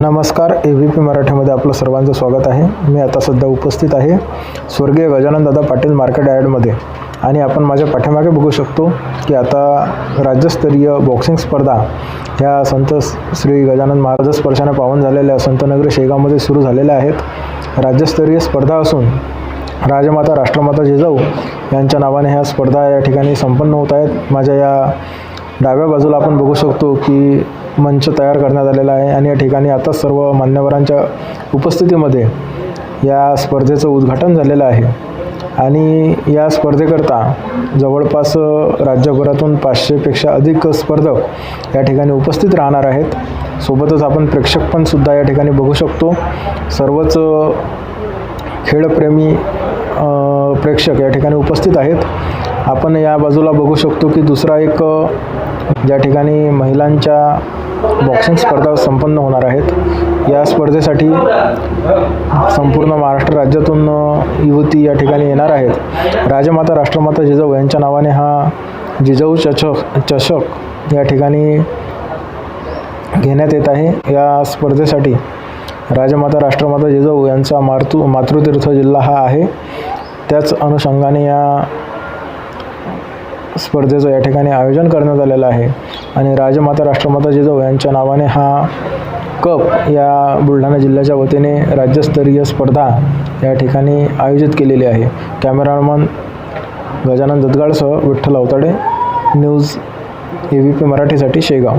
नमस्कार ए V P मराठीमध्ये आपलं सर्वांचं स्वागत आहे. मी आता सध्या उपस्थित आहे स्वर्गीय गजाननदादा पाटील मार्केट यार्डमध्ये आणि आपण माझ्या पाठीमागे बघू शकतो की आता राज्यस्तरीय बॉक्सिंग स्पर्धा ह्या संत श्री गजानन महाराज स्पर्शाने पावन झालेल्या संतनगरी शेगावमध्ये सुरू झालेल्या आहेत. राज्यस्तरीय स्पर्धा असून राजमाता राष्ट्रमाता जिजाऊ यांच्या नावाने ह्या स्पर्धा या ठिकाणी संपन्न होत आहेत. माझ्या या डाव्या बाजूला आपण बघू शकतो की मंच तयार करण्यात आलेला आहे आणि या ठिकाणी आता सर्व मान्यवरांच्या उपस्थितीमध्ये या स्पर्धेचं उद्घाटन झालेलं आहे. आणि या स्पर्धेकरता जवळपास राज्यभरातून पाचशेपेक्षा अधिक स्पर्धक या ठिकाणी उपस्थित राहणार आहेत. सोबतच आपण प्रेक्षक पण सुद्धा या ठिकाणी बघू शकतो. सर्वच खेळप्रेमी प्रेक्षक या ठिकाणी उपस्थित आहेत. आपण या बाजूला बघू शकतो की दुसरा एक ज्या ठिकाणी महिलांच्या बॉक्सिंग स्पर्धा संपन्न होणार आहेत. या स्पर्धेसाठी संपूर्ण महाराष्ट्र राज्यातून युवती या ठिकाणी येणार आहेत. राजमाता राष्ट्रमाता जिजाऊ यांच्या नावाने हा जिजाऊ चषक चषक या ठिकाणी घेण्यात येत आहे. या स्पर्धेसाठी राजमाता राष्ट्रमाता जिजाऊ यांचा मातृ मातृतीर्थ जिल्हा हा आहे. त्याच अनुषंगाने या स्पर्धेचं या ठिकाणी आयोजन करण्यात आलेलं आहे. आणि राजमाता राष्ट्रमाता जिजाऊ यांच्या नावाने हा कप या बुलढाणा जिल्ह्याच्या वतीने राज्यस्तरीय स्पर्धा या ठिकाणी आयोजित केलेली आहे. Cameraman Gajanan दत्गाडसह Vitthal Awatade news A V P मराठीसाठी शेगाव.